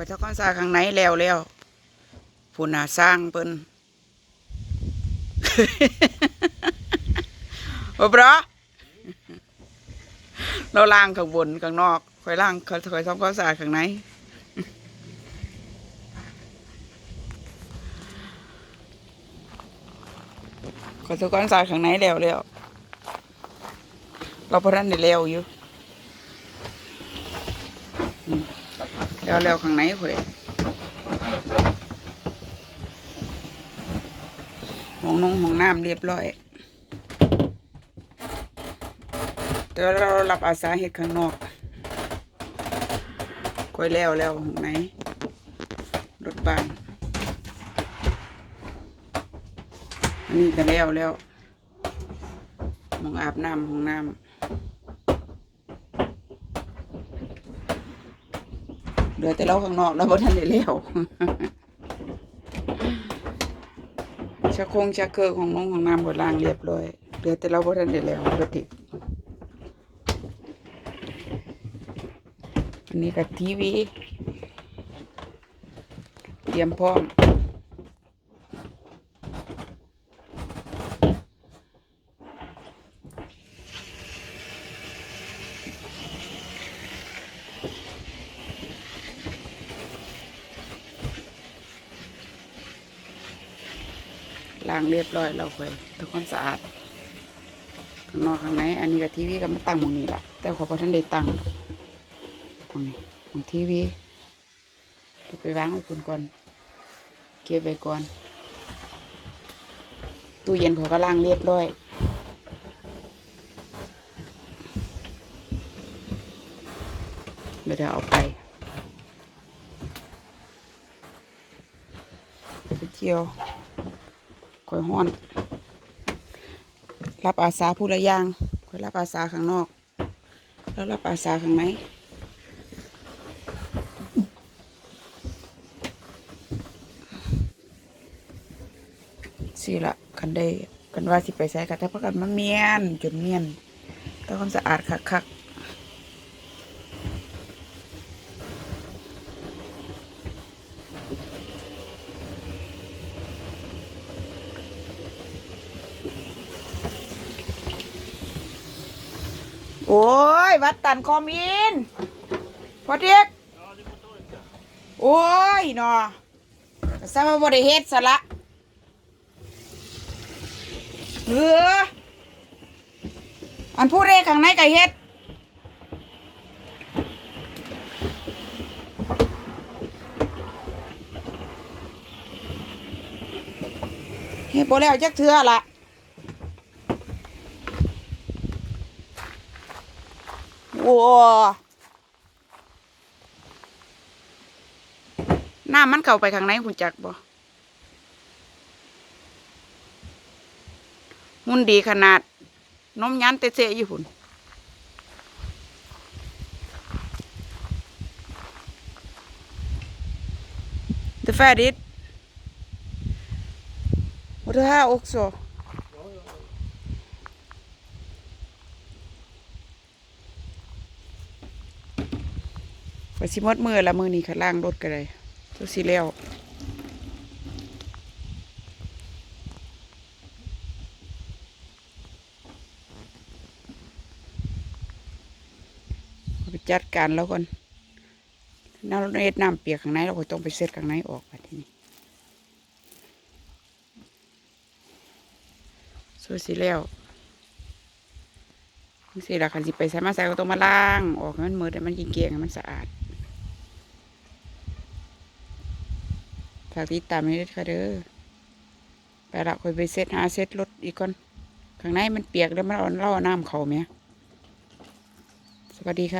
ข่อยทำความสะอาดข้างในแล้วแล้วผู้น่าสร้างเปิ้นบ่บรอเราล้างข้างบนข้างนอกข่อยล้างข่อยข่อยทำความสะอาดข้างในข่อยทำความสะอาดข้างในแล้วแล้วเราพอทันได้แล้วอยู่ อืมแล้วแล้วข้างในข่อยห้องนงห้องน้ำเรียบร้อยแต่เรารับอาสาเฮ็ดข้างนอกค่อยแล้วแล้วข้างในรถบ้านอันนี้ก็แล้วแล้วหมองอาบน้ำห้องน้ำ เหลือแต่เราข้างนอกเราบ่ทันได้แล้วชะคงชะเกอของน้องของน้ำหมดล่างเรียบร้อยเหลือแต่เราบ่ทันได้แล้วปกติอันนี้กับทีวี เตรียมพร้อม ล้างเรียบร้อยแล้วค่อยทำความสะอาดข้างนอกข้างในอันนี้กับทีวีก็มาตั้งตรงนี้แหละแต่ขอพอท่านได้ตั้งตรงนี้ของทีวีไปวางไว้คุณก่อนเก็บไว้ก่อนตู้เย็นเขาก็ล้างเรียบร้อยเดี๋ยวเดี๋ยวเอาไปไปเที่ยว ข่อยห้อน รับอาสาผู้ละย่างข่อยรับอาสาข้างนอก แล้วรับอาสาข้างในสิละคันได้กันว่าสิไปใส่กันถ้าพักกันมาเมียนจนเมียนต้องความสะอาดคักๆ โอ้ย วัดตันคอมอินพอเด็กโอ้ยนาะสมาบริเฮ็ดสละเอออันผู้เรข้างในไก็เฮ็ดเฮ็ดบ่แล้วจักเทื่อละว้า น้ำมันเข้าไปข้างในคุณจักบ่หุ่นดีขนาด นมยันเตเสะอยู่หุ่นเดฟาดิด What the hell också? ไปสิมดมือละมือนี่ค่ะล่างรถก็ได้ตัวสิแล้วไปจัดการแล้วก่อนน้ำเอ็ดน้ำเปียกข้างในเราก็ต้องไปเซ็ตข้างในออกมาทีนี้ส่วนสิแล้วสิละคันสิไปใส่มาใส่ก็ต้องมาล้าง ออกให้มันมืดให้มันเกลี่ยงให้มันสะอาด ฝากติดตามให้ด้วยค่ะเด้อไปละคอยไปเซ็ตหาเซ็ตรถอีกก่อนข้างในมันเปียกแล้วมันเอาเล่าน้ำเขาไหมสวัสดีค่ะ